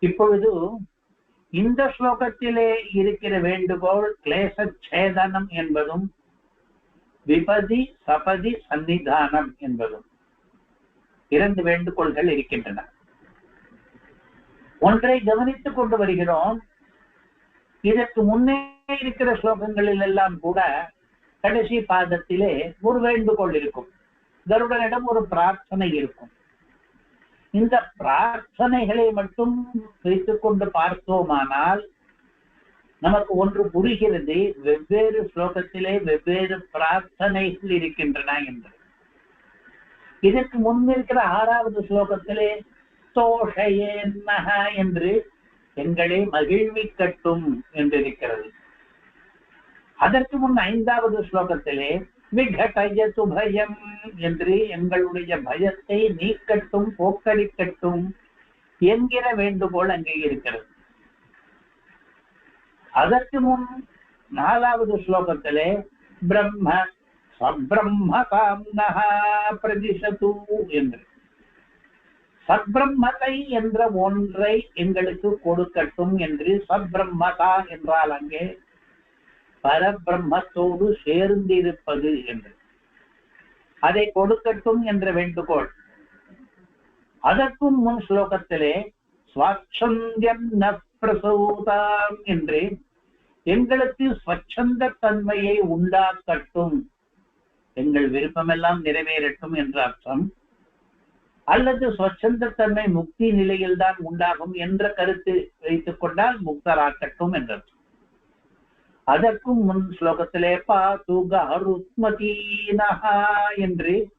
இப்பொழுது இந்த ஸ்லோகத்திலே இருக்கிற வேண்டுகோள் கிளேச சேதனம் என்பதும் விபதி சபதி சன்னிதானம் என்பதும். இரண்டு வேண்டுகோள்கள் இருக்கின்றன. ஒன்றை கவனித்துக் கொண்டு வருகிறோம். இதற்கு முன்னே இருக்கிற ஸ்லோகங்களில் எல்லாம் கூட கடைசி பாதத்திலே ஒரு வேண்டுகோள் இருக்கும். கருடனிடம் ஒரு பிரார்த்தனை இருக்கும். இந்த பிரார்த்தனைகளை மட்டும் வைத்துக் கொண்டு பார்த்தோமானால் நமக்கு ஒன்று புரிகிறது. வெவ்வேறு ஸ்லோகத்திலே வெவ்வேறு பிரார்த்தனைகள் இருக்கின்றன என்று. இதற்கு முன்னிருக்கிற ஆறாவது ஸ்லோகத்திலே தோஷயேன்னக என்று எங்களை மகிழ்விக்கட்டும் என்றிருக்கிறது. அதற்கு முன் ஐந்தாவது ஸ்லோகத்திலே விகடயது பயம் என்று எங்களுடைய பயத்தை நீக்கட்டும் போக்கடிக்கட்டும் என்கிற வேண்டுகோள் அங்கே இருக்கிறது. அதற்கு முன் நாலாவது ஸ்லோகத்திலே பிரம்ம சப்ரம்ம காம்னஹா பிரதிஷது என்று. சத்பிரம்மதை என்ற ஒன்றை எங்களுக்கு கொடுக்கட்டும் என்று சப்ரம்மதா என்றால் அங்கே பரபிரம்மத்தோடு சேர்ந்திருப்பது என்று. அதை கொடுக்கட்டும் என்ற வேண்டுகோள். அதற்கும் முன் ஸ்லோகத்திலே ஸ்வச்சந்தியம் ந பிரசூதாம் என்று எங்களுக்கு ஸ்வச்சந்த தன்மையை உண்டாக்கட்டும். எங்கள் விருப்பமெல்லாம் நிறைவேறட்டும் என்ற அர்த்தம். அல்லது ஸ்வச்சந்த தன்மை முக்தி நிலையில்தான் உண்டாகும் என்ற கருத்து வைத்துக் கொண்டால் முக்தராக்கட்டும் என்ற அர்த்தம். அதற்கும் முன் ஸ்லோகத்திலே பாத்து கருத்மதீனஹ என்று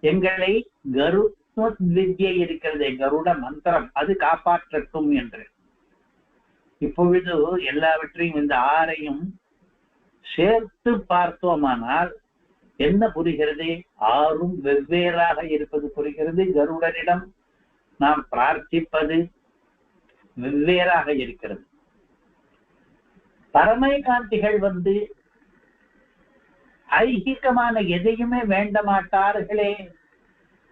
எங்களை கருத்ம வித்யை இருக்கிறதே கருட மந்திரம் அது காப்பாற்றட்டும் என்று. இப்பொழுது எல்லாவற்றையும் இந்த ஆறையும் சேர்த்து பார்த்தோமானால் என்ன புரிகிறது? ஆறும் வெவ்வேறாக இருப்பது புரிகிறது. கருடனிடம் நாம் பிரார்த்திப்பது வெவ்வேறாக இருக்கிறது. பரமைகாந்திகள் வந்து ஐகிகமான எதையுமே வேண்ட மாட்டார்களே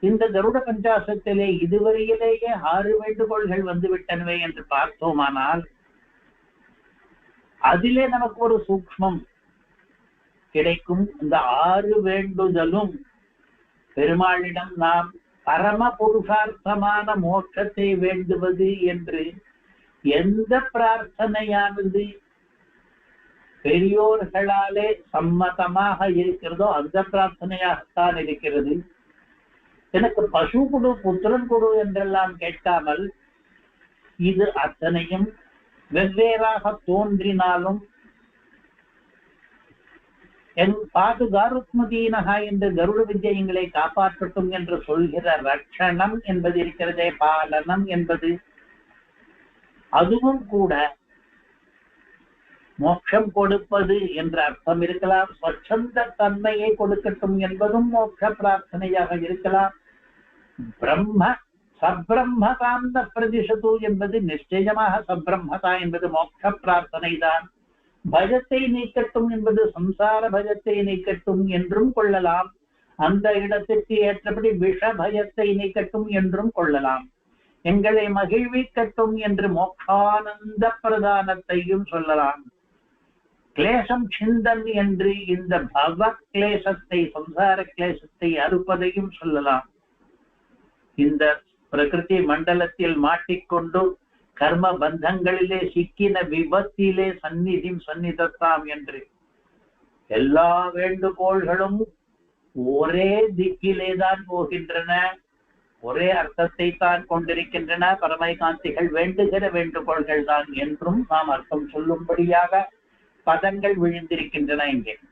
இந்த கருட பஞ்சாசத்திலே இதுவரையிலேயே ஆறு வேண்டுகோள்கள் வந்துவிட்டனவே என்று பார்த்தோமானால் அதிலே நமக்கு ஒரு சூக்மம் கிடைக்கும். இந்த ஆறு வேண்டுதலும் பெருமாளிடம் நாம் பரம புருஷார்த்தமான மோட்சத்தை வேண்டுவது என்று எந்த பிரார்த்தனையானது பெரியோர்களாலே சம்மதமாக இருக்கிறதோ அந்த பிரார்த்தனையாகத்தான் இருக்கிறது. எனக்கு பசு கொடு புத்திரன் கொடு என்றெல்லாம் கேட்காமல் இது அத்தனையும் வெவ்வேறாக தோன்றினாலும் என் பாது காருத்மதீனகா என்று கருட விஜயங்களை காப்பாற்றட்டும் என்று சொல்கிற ரட்சணம் என்பது இருக்கிறதே பாலனம் என்பது. அதுவும் கூட மோட்சம் கொடுப்பது என்ற அர்த்தம் இருக்கலாம். ஸ்வச்சந்த தன்மையை கொடுக்கட்டும் என்பதும் மோட்ச பிரார்த்தனையாக இருக்கலாம். பிரம்ம சப்ரம்மதாந்த பிரதிஷது என்பது நிச்சயமாக சப்ரம்மதா என்பது மோட்ச பிரார்த்தனை தான் பயத்தை நீக்கட்டும் என்பது சம்சார பயத்தை நீக்கட்டும் என்றும் கொள்ளலாம். அந்த இடத்திற்கு ஏற்றபடி விஷ பயத்தை நீக்கட்டும் என்றும் கொள்ளலாம். எங்களை மகிழ்விக்கட்டும் என்று மோட்சானந்த பிரதானத்தையும் சொல்லலாம். கிளேசம் சிந்தன் என்று இந்த பவ கிளேசத்தை சம்சார கிளேசத்தை அறுப்பதையும் சொல்லலாம். இந்த பிரகிருதி மண்டலத்தில் மாட்டிக்கொண்டு கர்ம பந்தங்களிலே சிக்கின விபத்திலே சந்நிதி சந்நிதத்தாம் என்று. எல்லா வேண்டுகோள்களும் ஒரே திக்கிலே தான் போகின்றன. ஒரே அர்த்தத்தை தான் கொண்டிருக்கின்றன. பரமைகாந்திகள் வேண்டுகிற வேண்டுகோள்கள் தான் என்றும் நாம் அர்த்தம் சொல்லும்படியாக பதங்கள் விழுந்திருக்கின்றன என்கிறேன்.